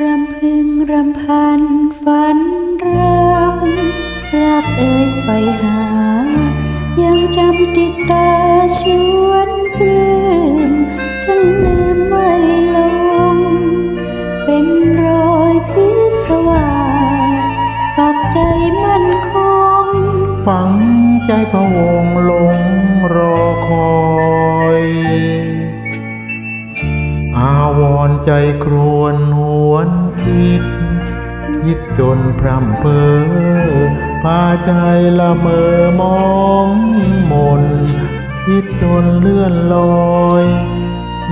รำพึงรำพันฝันรัก รักเอ่ยไฟหา ยังจำติดตาชวนปลื้มฉันลืมไม่ลง เป็นรอยพิศวาสปักใจมั่นคง ฝังใจพะวงลงรอคอย อาวรใจครวนหวนคิด คิดจนพร่ำเพอพาใจละเมอมองมน คิดจนเลื่อนลอย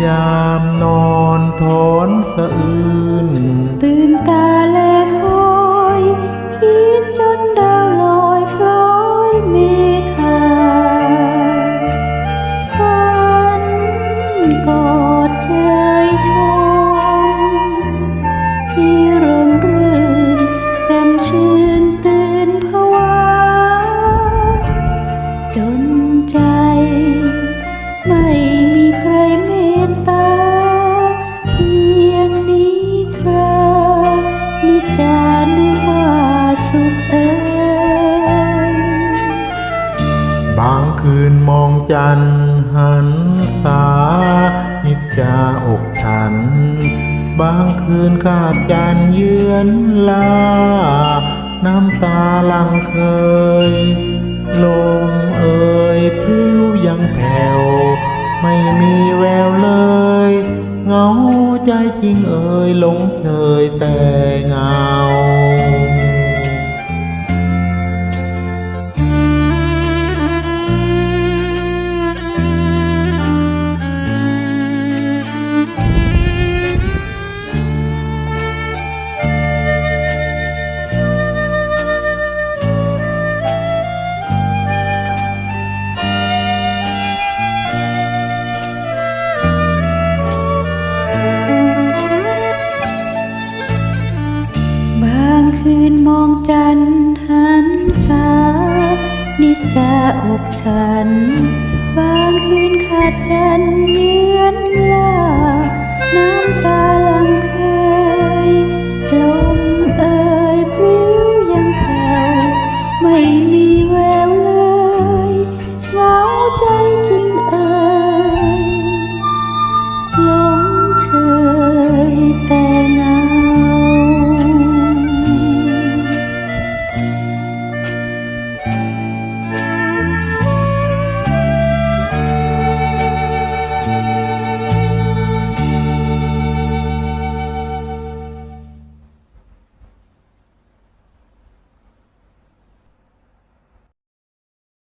ยามนอนถอนสะอื้น คืนมองจันหันษานิจาอกฉัน บางคืนขาดจันเยือนลา น้ำตาลังเคย ลมเอ่ยพริ้วยังแผ่ว ไม่มีแววเลยเงาใจจริงเอ่ยหลงเฉยแต่เงา นิจจาอกฉัน บางคืนขาดฉันทร์ยื